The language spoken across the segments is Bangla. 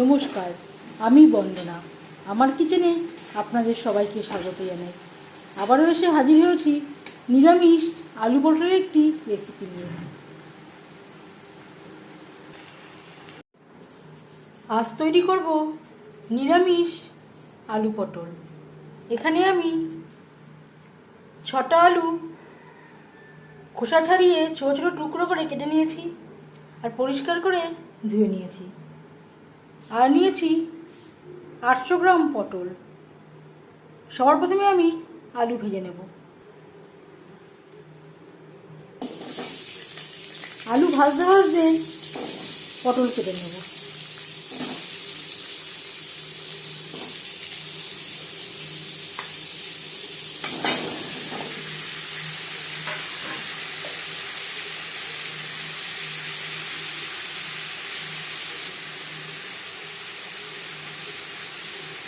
নমস্কার, আমি বন্দনা। আমার কিচেনে আপনাদের সবাইকে স্বাগত জানাই। আবারও এসে হাজির হয়েছি নিরামিষ আলু পটলের একটি রেসিপি নিয়ে। আজ তৈরি করব নিরামিষ আলু পটল। এখানে আমি ছটা আলু খোসা ছাড়িয়ে ছোটো ছোটো টুকরো করে কেটে নিয়েছি আর পরিষ্কার করে ধুয়ে নিয়েছি। আর নিয়েছি আটশো গ্রাম পটল। সবার প্রথমে আমি আলু ভেজে নেব। আলু ভাজতে ভাজতে পটল কেটে নেব।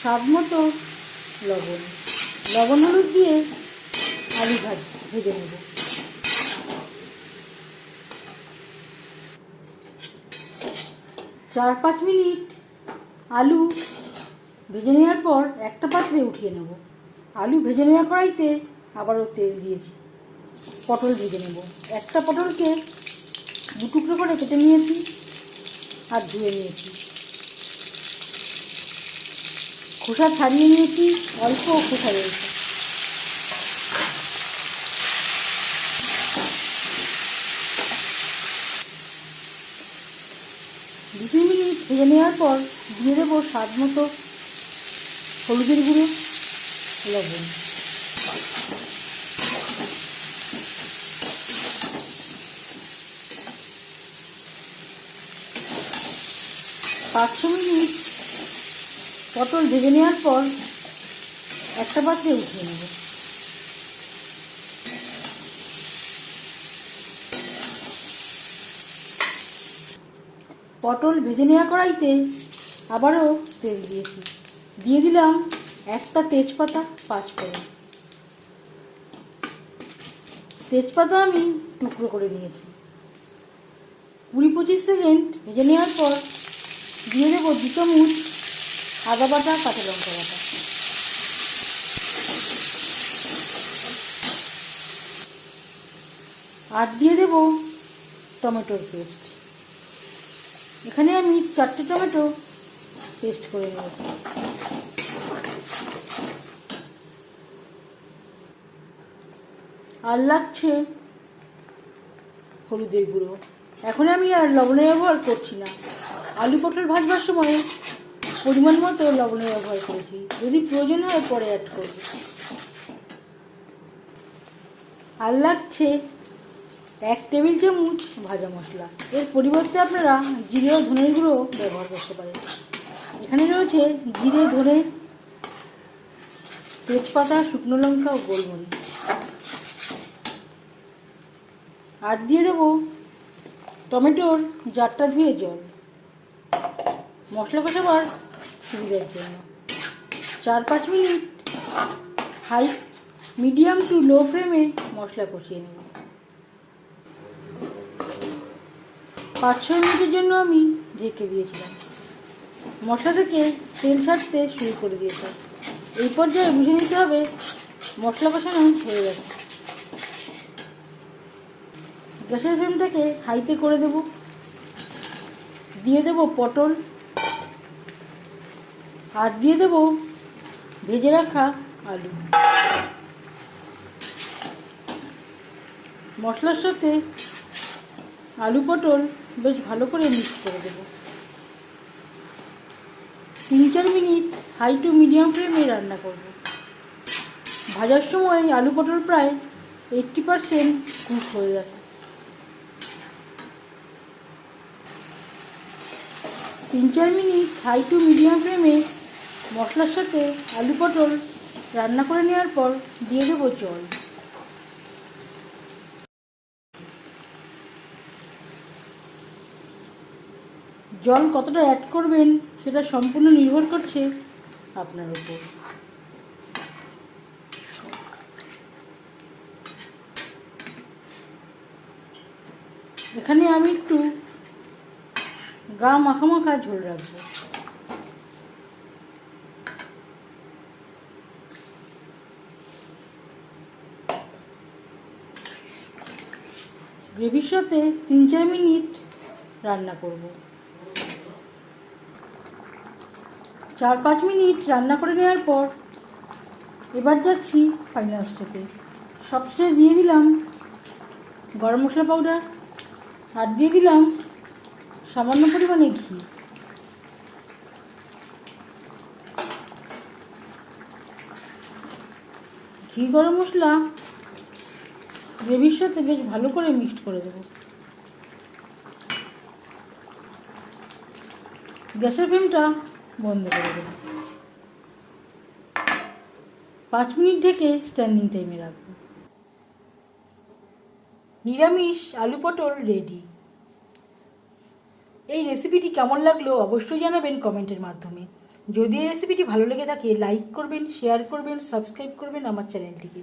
স্বাদ মতো লবণ। লবণ হলুদ দিয়ে আলু ভাজ ভেজে নেব। চার পাঁচ মিনিট আলু ভেজে নেওয়ার পর একটা পাত্রে উঠিয়ে নেব। আলু ভেজে নেওয়া কড়াইতে আবারও তেল দিয়েছি। পটল ভেজে নেব। একটা পটলকে দু টুকরো করে কেটে নিয়েছি আর ধুয়ে নিয়েছি। খোসা ছাড়িয়ে নিয়েছি অল্প খোসা রয়েছে। দু তিন মিনিট ভেজে নেওয়ার পর দিয়ে দেবো স্বাদ মতো হলুদের গুঁড়ো, লবণ। পাঁচ ছ মিনিট পটল ভেজে নেওয়ার পর একটা পাত্রে উঠিয়ে নেব। পটল ভেজে নেওয়া কড়াইতে আবারও তেল দিয়েছি। দিয়ে দিলাম একটা তেজপাতা পাঁচ করে তেজপাতা আমি টুকরো করে নিয়েছি। কুড়ি পঁচিশ সেকেন্ড ভেজে নেওয়ার পর দিয়ে দেবো দু চামচ আদা বাটা, কাঁচা লঙ্কা বাটা। আর দিয়ে দেব টমেটোর পেস্ট। এখানে আমি চারটে টমেটো পেস্ট করে নিয়েছি। আর লাগছে হলুদের গুঁড়ো। এখন আমি আর লবণের ব্যবহার করছি না। আলু পটল ভাজবার সময় পরিমাণ মতো লবণের ব্যবহার করেছি। যদি প্রয়োজন হয় পরে অ্যাড করব। আর লাগছে এক টেবিল চামচ ভাজা মশলা। এর পরিবর্তে আপনারা জিরে ও ধনের গুঁড়ো ব্যবহার করতে পারেন। এখানে রয়েছে জিরে, ধনে, তেজপাতা, শুকনো লঙ্কা ও গোলমরিচ। আর দিয়ে দেবো টমেটোর জারটা ধুয়ে জল। মশলা কষাবার সুবিধার জন্য। চার পাঁচ minute. High, medium to low ফ্লেমে মশলা কষিয়ে নেব পাঁচ ছয় মিনিটের জন্য আমি ঢেকে দিয়েছিলাম। মশলা থেকে তেল ছাড়তে শুরু করে দিয়েছিলাম। এই পর্যায়ে বুঝে নিতে হবে মশলা কষানো হয়ে গেছে। গ্যাসের ফ্লেমটাকে হাইতে করে দেব। দিয়ে দেব পটল। আর দিয়ে দেব। ভেজে রাখা আলু। মশলার সাথে আলু পটল বেশ ভালো করে মিক্স করে দেব। তিন চার মিনিট হাই টু মিডিয়াম ফ্লেমে রান্না করব। ভাজার সময় আলু পটল প্রায় এইট্টি পারসেন্ট কুক হয়ে গেছে। তিন চার মিনিট হাই টু মিডিয়াম ফ্লেমে মশলার সাথে আলু পটল রান্না করে নেওয়ার পর দিয়ে দেবো জল। জল কতটা অ্যাড করবেন সেটা সম্পূর্ণ নির্ভর করছে আপনার উপর। এখানে আমি একটু গা মাখা মাখা ঝোল রাখব। সাথে তিন চার মিনিট রান্না করব। চার পাঁচ মিনিট রান্না করে নেওয়ার পর এবার যাচ্ছি ফাইনাল স্টেপে সবশেষে দিয়ে দিলাম গরম মশলা পাউডার আর দিয়ে দিলাম সামান্য পরিমাণে ঘি। ঘি গরম মশলা গ্রেভির সাথে বেশ ভালো করে মিক্সড করে দেবো। গ্যাসের ফ্লেমটা বন্ধ করে দেবো। পাঁচ মিনিট ঢেকে স্ট্যান্ডিং টাইমে রাখব। নিরামিষ আলু পটল রেডি এই রেসিপিটি কেমন লাগল অবশ্যই জানাবেন কমেন্টের মাধ্যমে। যদি এই রেসিপিটি ভালো লেগে থাকে লাইক করবেন শেয়ার করবেন সাবস্ক্রাইব করবেন আমার চ্যানেলটিকে